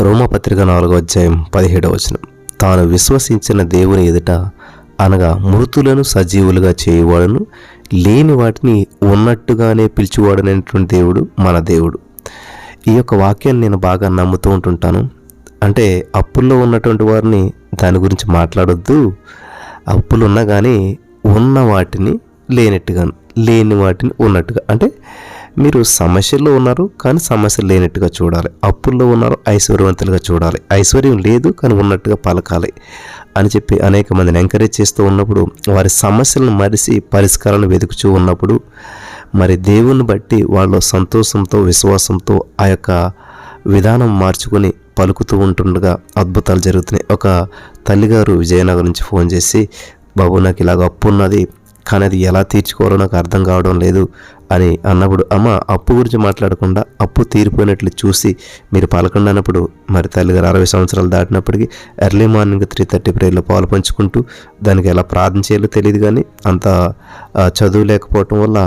రోమపత్రిక నాలుగో అధ్యాయం పదిహేడవ వచనం. తాను విశ్వసించిన దేవుని ఎదుట అనగా మృతులను సజీవులుగా చేయువాడును లేని వాటిని ఉన్నట్టుగానే పిలిచివాడనేటువంటి దేవుడు మన దేవుడు. ఈ యొక్క వాక్యాన్ని నేను బాగా నమ్ముతూ ఉంటుంటాను. అంటే అప్పుల్లో ఉన్నటువంటి వారిని దాని గురించి మాట్లాడొద్దు. అప్పులు ఉన్నా కానీ ఉన్న వాటిని లేనట్టుగా లేని వాటిని ఉన్నట్టుగా. అంటే మీరు సమస్యల్లో ఉన్నారు కానీ సమస్య లేనట్టుగా చూడాలి. అప్పుల్లో ఉన్నారు ఐశ్వర్యవంతులుగా చూడాలి. ఐశ్వర్యం లేదు కానీ ఉన్నట్టుగా పలకాలి అని చెప్పి అనేక మందిని ఎంకరేజ్ చేస్తూ ఉన్నప్పుడు వారి సమస్యలను మరిసి పరిష్కారాలను వెతుకుచూ ఉన్నప్పుడు మరి దేవుని బట్టి వాళ్ళు సంతోషంతో విశ్వాసంతో ఆ యొక్క విధానం మార్చుకొని పలుకుతూ ఉంటుండగా అద్భుతాలు జరుగుతున్నాయి. ఒక తల్లిగారు విజయనగరం నుంచి ఫోన్ చేసి బాబు నాకు ఇలాగ అప్పు ఉన్నది కానీ అది ఎలా తీర్చుకోవాలో నాకు అర్థం కావడం లేదు అని అన్నప్పుడు అమ్మ అప్పు గురించి మాట్లాడకుండా అప్పు తీరిపోయినట్లు చూసి మీరు పలకండి అన్నప్పుడు మరి తల్లిగారు అరవై సంవత్సరాలు దాటినప్పటికీ ఎర్లీ మార్నింగ్ త్రీ థర్టీ ప్రేయర్లో పాలు పంచుకుంటూ దానికి ఎలా ప్రార్థన చేయాలో తెలియదు కానీ అంత చదువు లేకపోవటం వల్ల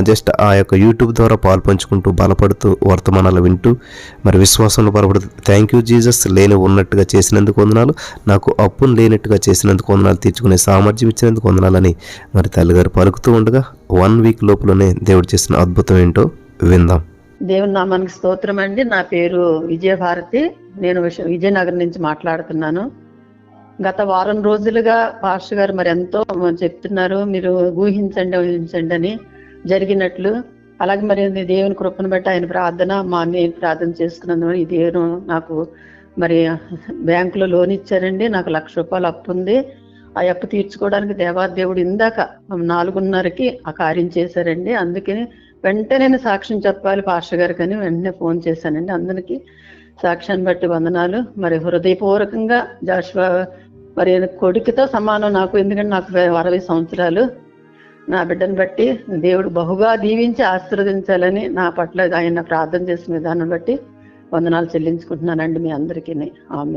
జస్ట్ ఆ యొక్క యూట్యూబ్ ద్వారా పాలు పంచుకుంటూ బలపడుతూ వర్తమానాలు వింటూ మరి విశ్వాసంలో బలపడుతూ థ్యాంక్ యూ జీజస్ లేని ఉన్నట్టుగా చేసినందుకు వందనాలు. నాకు అప్పును లేనట్టుగా చేసినందుకు వందనాలు తీర్చుకునే సామర్థ్యం ఇచ్చినందుకు వందనాలని మరి తల్లిగారు పలుకుతూ ఉండగా వన్ వీక్ లోపలనే దేవుడు చేసిన అద్భుతం ఏంటో విందాం. దేవుని నామానికి స్తోత్రం అండి. నా పేరు విజయభారతి. నేను విజయనగరం నుంచి మాట్లాడుతున్నాను. గత వారం రోజులుగా పాస్టర్ గారు మరి ఎంతో చెప్తున్నారు. మీరు ఊహించండి ఊహించండి అని. జరిగినట్లు. అలాగే మరి దేవుని కృపను బట్టి ఆయన ప్రార్థన మా నేను ప్రార్థన చేసుకున్నందుకు ఈ దేవుడు నాకు మరి బ్యాంకులో లోన్ ఇచ్చారండి. నాకు లక్ష రూపాయలు అప్పు ఉంది. ఆ అప్పు తీర్చుకోవడానికి దేవాదేవుడు ఇందాక నాలుగున్నరకి ఆ కార్యం చేశారండి. అందుకని వెంటనే నేను సాక్ష్యం చెప్పాలి పాస్టర్ గారికి అని వెంటనే ఫోన్ చేశానండి. అందరికి సాక్ష్యాన్ని బట్టి వందనాలు. మరి హృదయపూర్వకంగా జాషువా మరి కొడుకుతో సమానం నాకు ఎందుకంటే నాకు అరవై సంవత్సరాలు. నా బిడ్డను బట్టి దేవుడు బహుగా దీవించి ఆశీర్వదించాలని నా పట్ల ఆయన ప్రార్థన చేసిన విధానం బట్టి వందనాలు చెల్లించుకుంటున్నానండి మీ అందరికీ. ఆమె